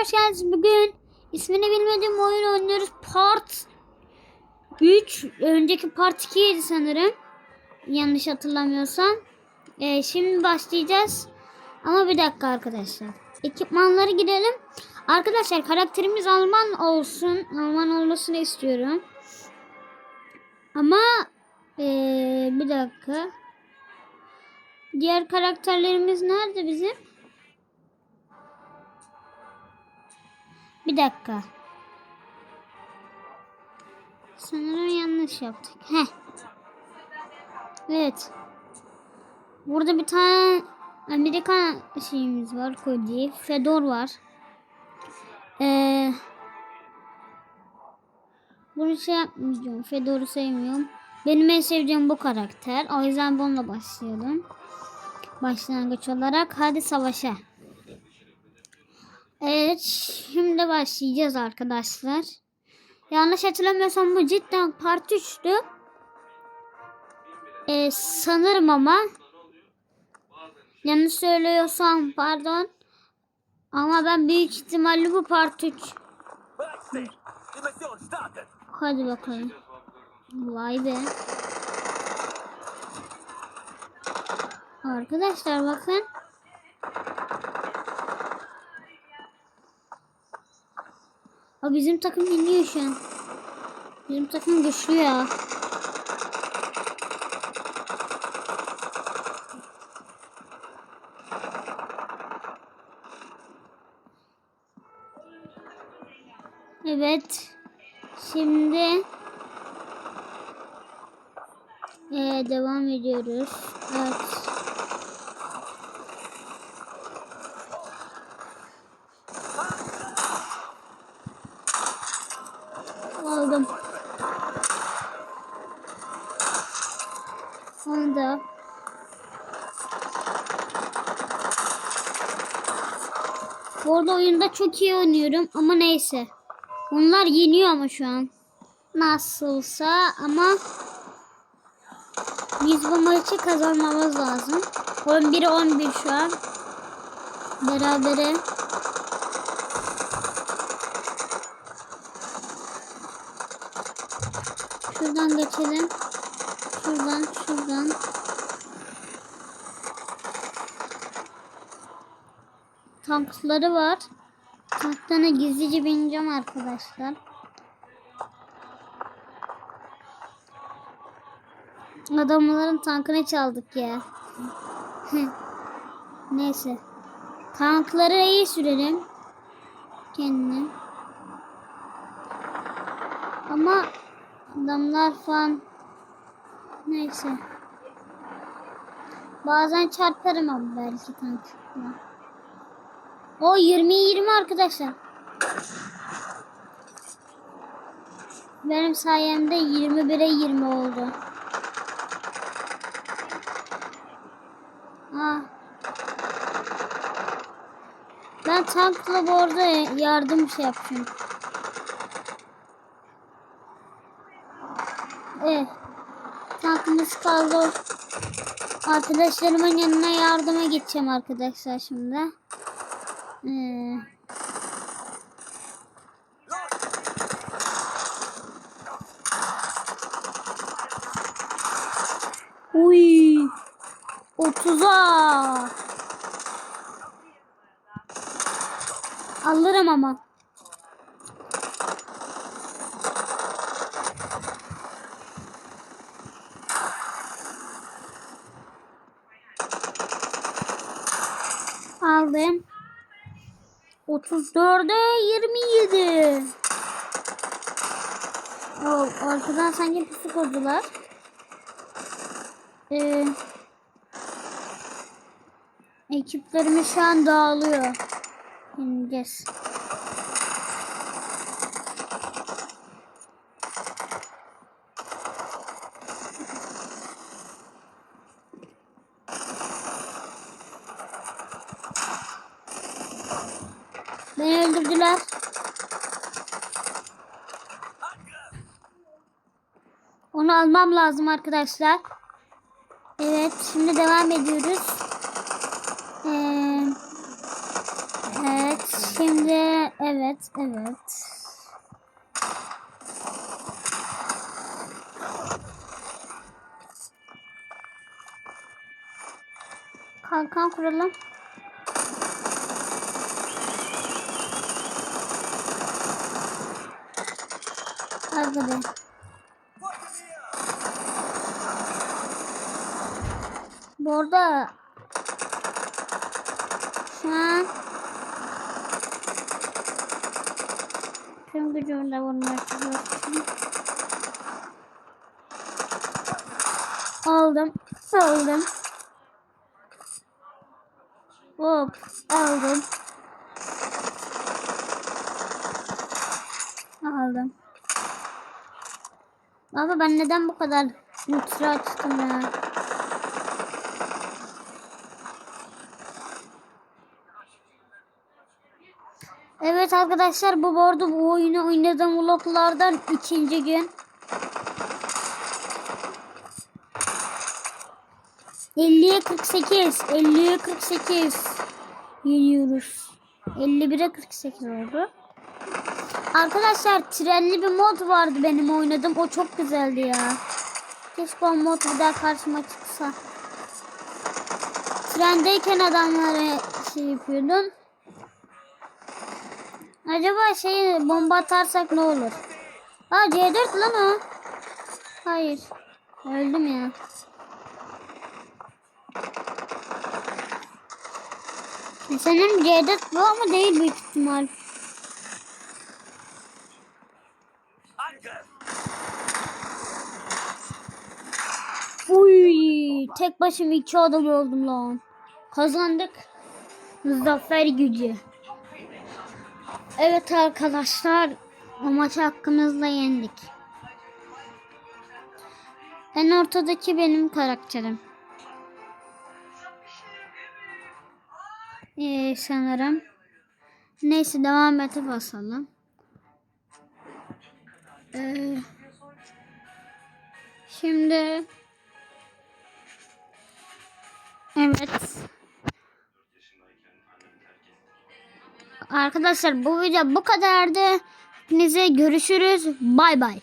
Hoş geldiniz. Bugün ismini bilmediğim oyun oynuyoruz. Part 3. Önceki part 2'ydi sanırım. Yanlış hatırlamıyorsam. Ee, şimdi başlayacağız. Ama bir dakika arkadaşlar. Ekipmanları girelim. Arkadaşlar karakterimiz Alman olsun. Alman olmasını istiyorum. Ama ee, bir dakika. Diğer karakterlerimiz nerede bizim? Bir dakika. Sanırım yanlış yaptık. Heh. Evet. Burada bir tane Amerikan şeyimiz var. Cody. Fedor var. Ee, bunu şey yapmayacağım. Fedor'u sevmiyorum. Benim en sevdiğim bu karakter. O yüzden bununla başlayalım. Başlangıç olarak hadi savaşa. Evet, şimdi başlayacağız arkadaşlar. Yanlış hatırlamıyorsam bu cidden part 3'tü. Ee, sanırım ama yanlış söylüyorsam pardon. Ama ben büyük ihtimalle bu part 3. Wechsel! Die Mission startet! Hadi bakalım. Vay be. Arkadaşlar bakın. Ha bizim takım yeniyor şu an. Bizim takım güçlü ya. Evet. Şimdi ee, devam ediyoruz. Evet. Aldım. Onu da. Bu arada oyunda çok iyi oynuyorum ama neyse. Onlar yeniyor ama şu an. Nasılsa ama biz bu maçı kazanmamız lazım. 11'e 11 şu an. Berabere. Şuradan geçelim. Şuradan, şuradan. Tankları var. Tanklarına gizlice bineceğim arkadaşlar. Adamların tankını çaldık ya. Neyse. Tankları iyi sürelim. Kendine. Ama adamlar falan neyse. Bazen çarparım ama belki tankla. O 20 20 arkadaşlar. Benim sayemde 21'e 20 oldu. Ah. Ben tankla bu arada yardım şey yapacağım. Evet. Tankımız kaldı. Arkadaşlarımın yanına yardıma gideceğim arkadaşlar şimdi. Ee, Uy. 30'a. Alırım ama. Aldım. 34'e 27. Oh, arkadan sanki pusu kurdular. Ee, ekiplerimiz şu an dağılıyor. İneceğiz. Beni öldürdüler. Onu almam lazım arkadaşlar. Evet şimdi devam ediyoruz. Ee, evet şimdi Evet, evet. Kalkan kuralım. Hadi. Bu arada şu an tüm gücümle vurmaya çalışıyorum. Aldım. Aldım. Hop. Aldım. Aldım. Baba ben neden bu kadar ultra açtım ya? Evet arkadaşlar bu arada bu oyunu oynadığım vloglardan ikinci gün. 50'ye 48, 50'ye 48 yeniyoruz. 51'e 48 oldu. Arkadaşlar trenli bir mod vardı benim oynadığım. O çok güzeldi ya. Keşke o mod bir daha karşıma çıksa. Trendeyken adamlara şey yapıyordun. Acaba şey bomba atarsak ne olur? Aa C4 lan o. Hayır. Öldüm ya. Sanırım C4 bu ama değil büyük ihtimal. Tek başıma iki adam oldum lan. Kazandık. Zafer gücü. Evet arkadaşlar, o maçı hakkımızla yendik. En ortadaki benim karakterim. Ee, sanırım. Neyse devam ete basalım. Ee, şimdi Evet. Arkadaşlar bu video bu kadardı. Hepinize görüşürüz. Bay bay.